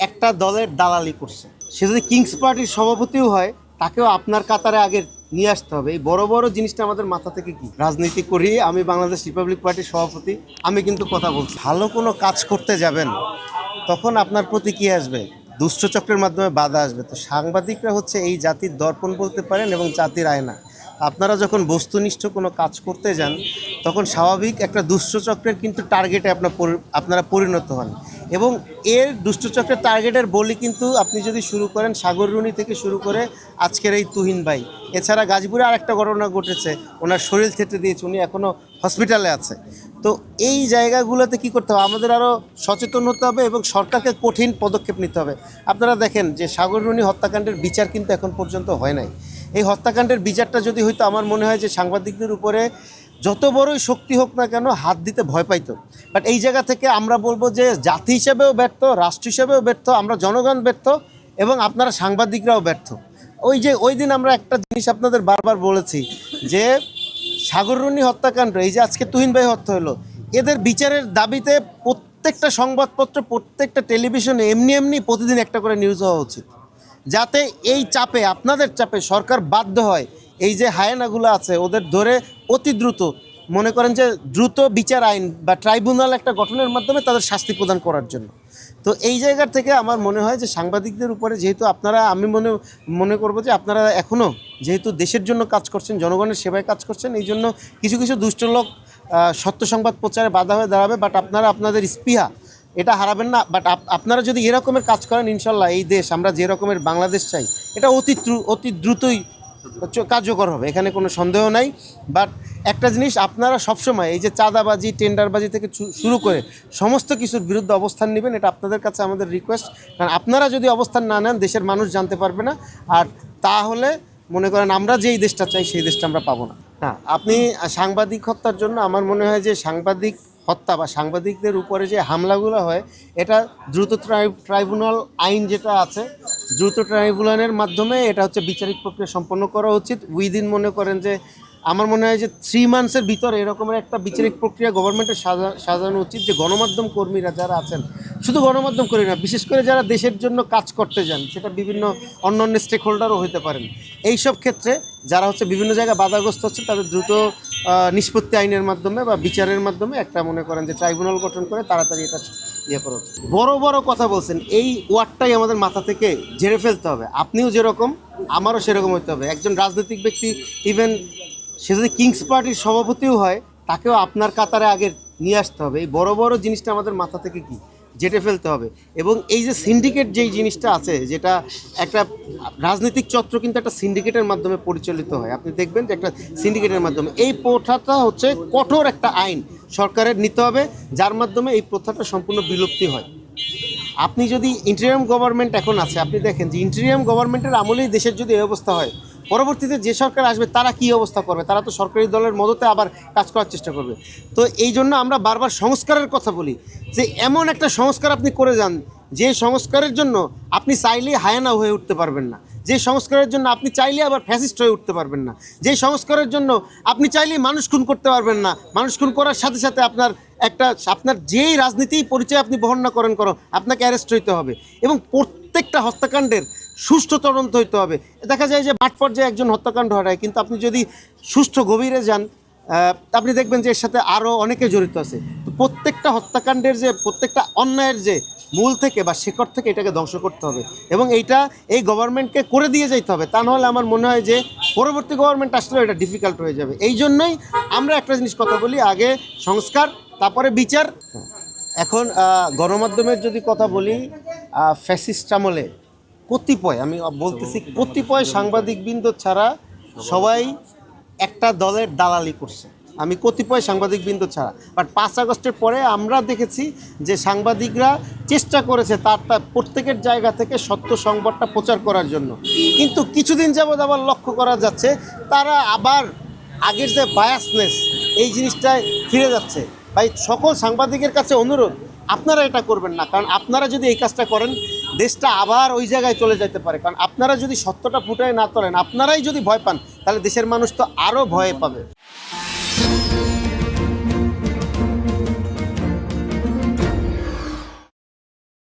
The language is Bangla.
একটা দলের দালালি করছে। সে যদি কিংস পার্টির সভাপতিও হয়, তাকেও আপনার কাতারে আগে নিয়ে আসতে হবে। এই বড় বড় জিনিসটা আমাদের মাথা থেকে কি? রাজনীতি করি, আমি বাংলাদেশ রিপাবলিক পার্টির সভাপতি, আমি কিন্তু কথা বলছি। ভালো কোনো কাজ করতে যাবেন, তখন আপনার প্রতি কি আসবে দুষ্টচক্রের মাধ্যমে বাধা আসবে। তো সাংবাদিকরা হচ্ছে এই জাতির দর্পণ বলতে পারেন এবং জাতির আয়না। আপনারা যখন বস্তুনিষ্ঠ কোনো কাজ করতে যান, তখন স্বাভাবিক একটা দুষ্টচক্রের কিন্তু টার্গেটে আপনার আপনারা পরিণত হন। এবং এর দুষ্টচক্রের টার্গেটের বলি কিন্তু আপনি যদি শুরু করেন সাগররুনি থেকে শুরু করে আজকের এই তুহিন ভাই। এছাড়া গাজীপুরে আরেকটা ঘটনা ঘটেছে, ওনার শরীর থেতে দিয়েছে, উনি এখনও হসপিটালে আছে। তো এই জায়গাগুলোতে কি করতে হবে? আমাদের আরও সচেতন হতে হবে এবং সরকারকে কঠিন পদক্ষেপ নিতে হবে। আপনারা দেখেন যে সাগররুনি হত্যাকাণ্ডের বিচার কিন্তু এখন পর্যন্ত হয় নাই। এই হত্যাকাণ্ডের বিচারটা যদি হইতো, আমার মনে হয় যে সাংবাদিকদের উপরে যত বড়ই শক্তি হোক না কেন, হাত দিতে ভয় পাইতো। বাট এই জায়গা থেকে আমরা বলব যে জাতি হিসেবেও ব্যর্থ, রাষ্ট্র হিসেবেও ব্যর্থ, আমরা জনগণ ব্যর্থ এবং আপনারা সাংবাদিকরাও ব্যর্থ। ওই যে, ওই দিন আমরা একটা জিনিস আপনাদের বারবার বলেছি যে সাগররুনি হত্যাকাণ্ড, এই যে আজকে তুহিন ভাই হত্যা হলো, এদের বিচারের দাবিতে প্রত্যেকটা সংবাদপত্র, প্রত্যেকটা টেলিভিশনে এমনি এমনি প্রতিদিন একটা করে নিউজ হওয়া উচিত। যাতে এই চাপে, আপনাদের চাপে সরকার বাধ্য হয়। এই যে হায়নাগুলো আছে, ওদের ধরে অতি দ্রুত, মনে করেন যে দ্রুত বিচার আইন বা ট্রাইব্যুনাল একটা গঠনের মাধ্যমে তাদের শাস্তি প্রদান করার জন্য। তো এই জায়গা থেকে আমার মনে হয় যে সাংবাদিকদের উপরে যেহেতু আপনারা, আমি মনে মনে করব যে আপনারা এখনও যেহেতু দেশের জন্য কাজ করছেন, জনগণের সেবায় কাজ করছেন, এই জন্য কিছু কিছু দুষ্ট লোক সত্য সংবাদ প্রচারে বাধা হয়ে দাঁড়াবে বাট আপনারা আপনাদের স্পৃহা এটা হারাবেন না বাট আপনারা যদি এরকমের কাজ করেন, ইনশাল্লাহ এই দেশ, আমরা যে রকমের বাংলাদেশ চাই, এটা অতি অতি দ্রুতই কার্যকর হবে, এখানে কোনো সন্দেহ নাই। বাট একটা জিনিস, আপনারা সবসময় এই যে চাঁদাবাজি, টেন্ডারবাজি থেকে শুরু করে সমস্ত কিছুর বিরুদ্ধে অবস্থান নেবেন, এটা আপনাদের কাছে আমাদের রিকোয়েস্ট কারণ আপনারা যদি অবস্থান না নেন, দেশের মানুষ জানতে পারবে না। আর তাহলে, মনে করেন আমরা যেই দেশটা চাই, সেই দেশটা আমরা পাবো না। হ্যাঁ আপনি সাংবাদিক হত্যার জন্য, আমার মনে হয় যে সাংবাদিক হত্যা বা সাংবাদিকদের উপরে যে হামলাগুলো হয়, এটা দ্রুত ট্রাই- ট্রাইব্যুনাল আইন যেটা আছে, দ্রুত ট্রাইব্যুনালের মাধ্যমে এটা হচ্ছে বিচারিক প্রক্রিয়া সম্পন্ন করা উচিত। উইদিন মনে করেন যে, আমার মনে হয় যে থ্রি মান্থসের ভিতরে এরকমের একটা বিচারিক প্রক্রিয়া গভর্নমেন্টের সাজা সাজানো উচিত যে গণমাধ্যম কর্মীরা যারা আছেন শুধু গণমাধ্যম কর্মী না, বিশেষ করে যারা দেশের জন্য কাজ করতে যান, সেটা বিভিন্ন অন্য অন্য স্টেক হোল্ডারও হতে পারেন। এই সব ক্ষেত্রে যারা হচ্ছে বিভিন্ন জায়গায় বাধাগ্রস্ত হচ্ছে, তাদের দ্রুত নিষ্পত্তি আইনের মাধ্যমে বা বিচারের মাধ্যমে একটা মনে করেন যে ট্রাইব্যুনাল গঠন করে তাড়াতাড়ি এটা ইয়ে করা। বড় বড় কথা বলছেন, এই ওয়ার্ডটাই আমাদের মাথা থেকে ঝেড়ে ফেলতে হবে। আপনিও যেরকম, আমারও সেরকম হতে হবে। একজন রাজনৈতিক ব্যক্তি ইভেন সে যদি কিংস পার্টির সভাপতিও হয়, তাকেও আপনার কাতারে আগে নিয়ে আসতে হবে। এই বড় বড় জিনিসটা আমাদের মাথা থেকে কি? জেটে ফেলতে হবে। এবং এই যে সিন্ডিকেট যেই জিনিসটা আছে, যেটা একটা রাজনৈতিক চত্র কিন্তু একটা সিন্ডিকেটের মাধ্যমে পরিচালিত হয়। আপনি দেখবেন যে একটা সিন্ডিকেটের মাধ্যমে এই প্রথাটা হচ্ছে কঠোর একটা আইন সরকারের নিতে হবে, যার মাধ্যমে এই প্রথাটা সম্পূর্ণ বিলুপ্তি হয়। আপনি যদি ইন্টেরিয়াম গভর্নমেন্ট এখন আছে, আপনি দেখেন যে ইন্টেরিয়াম গভর্নমেন্টের আমলেই দেশের যদি এই অবস্থা হয় পরবর্তীতে যে সরকার আসবে, তারা কি অবস্থা করবে? তারা তো সরকারি দলের মদতে আবার কাজ করার চেষ্টা করবে। তো এই জন্য আমরা বারবার সংস্কারের কথা বলি, যে এমন একটা সংস্কার আপনি করে যান, যে সংস্কারের জন্য আপনি চাইলেই হায়ানা হয়ে উঠতে পারবেন না। যে সংস্কারের জন্য আপনি চাইলে আবার ফ্যাসিস্ট হয়ে উঠতে পারবেন না। যে সংস্কারের জন্য আপনি চাইলেই মানুষ খুন করতে পারবেন না। মানুষ খুন করার সাথে সাথে আপনার একটা, আপনার যেই রাজনীতি পরিচয় আপনি বহন না করেন করো, আপনাকে অ্যারেস্ট হইতে হবে। এবং প্রত্যেকটা হত্যাকাণ্ডের সুষ্ঠু তদন্ত হইতে হবে। দেখা যায় যে মাঠ পর্যায়ে একজন হত্যাকাণ্ড হয় কিন্তু আপনি যদি সুষ্ঠু গভীরে যান আপনি দেখবেন যে এর সাথে আরও অনেকে জড়িত আছে। প্রত্যেকটা হত্যাকাণ্ডের যে, প্রত্যেকটা অন্যায়ের যে মূল থেকে বা শেকড় থেকে এটাকে ধ্বংস করতে হবে এবং এইটা এই গভর্নমেন্টকে করে দিয়ে যেতে হবে। তা নাহলে আমার মনে হয় যে পরবর্তী গভর্নমেন্ট আসলেও এটা ডিফিকাল্ট হয়ে যাবে। এই জন্যই আমরা একটা জিনিস কথা বলি, আগে সংস্কার, তারপরে বিচার। এখন গণমাধ্যমের যদি কথা বলি ফ্যাসিস্ট আমলে কতিপয়, আমি বলতেছি কতিপয় সাংবাদিকবৃন্দ ছাড়া সবাই একটা দলের দালালি করছে। আমি কতিপয় সাংবাদিকবৃন্দ ছাড়া। বাট পাঁচ আগস্টের পরে আমরা দেখেছি যে সাংবাদিকরা চেষ্টা করেছে তার তার প্রত্যেকের জায়গা থেকে সত্য সংবাদটা প্রচার করার জন্য। কিন্তু কিছুদিন যাবৎ আবার লক্ষ্য করা যাচ্ছে, তারা আবার আগের যে বায়াসনেস এই জিনিসটায় ফিরে যাচ্ছে। ভাই, সকল সাংবাদিকের কাছে অনুরোধ, আপনারা এটা করবেন না। কারণ আপনারা যদি এই কাজটা করেন দেশটা আবার ওই জায়গায় চলে যেতে পারে। কারণ আপনারা যদি সত্যটা ফুটায় না তোলেন, আপনারাই যদি ভয় পান, তাহলে দেশের মানুষ তো আরও ভয় পাবে।